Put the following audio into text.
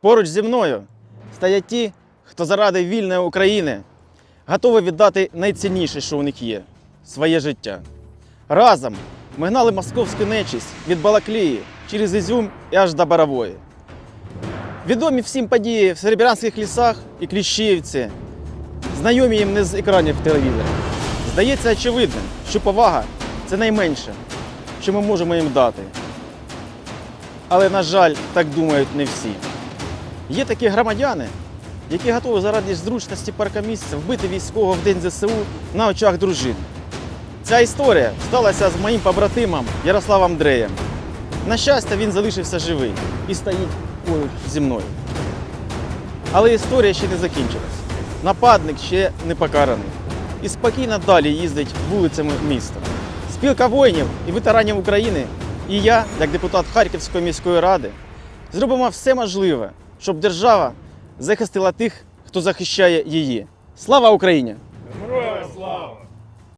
Поруч зі мною стоять ті, хто заради вільної України готові віддати найцінніше, що у них є своє життя. Разом ми гнали московську нечисть від Балаклії через Ізюм і аж до Борової. Відомі всім події в Серебрянських лісах і Кліщівці, знайомі їм не з екранів телевізора. Здається очевидним, що повага це найменше, що ми можемо їм дати. Але, на жаль, так думають не всі. Є такі громадяни, які готові заради зручності паркомісця вбити військового в день ЗСУ на очах дружин. Ця історія сталася з моїм побратимом Ярославом Дреєм. На щастя, він залишився живий і стоїть поруч зі мною. Але історія ще не закінчилась. Нападник ще не покараний і спокійно далі їздить вулицями міста. Спілка воїнів і ветеранів України і я, як депутат Харківської міської ради, зробимо все можливе, щоб держава захистила тих, хто захищає її. Слава Україні! Героям слава!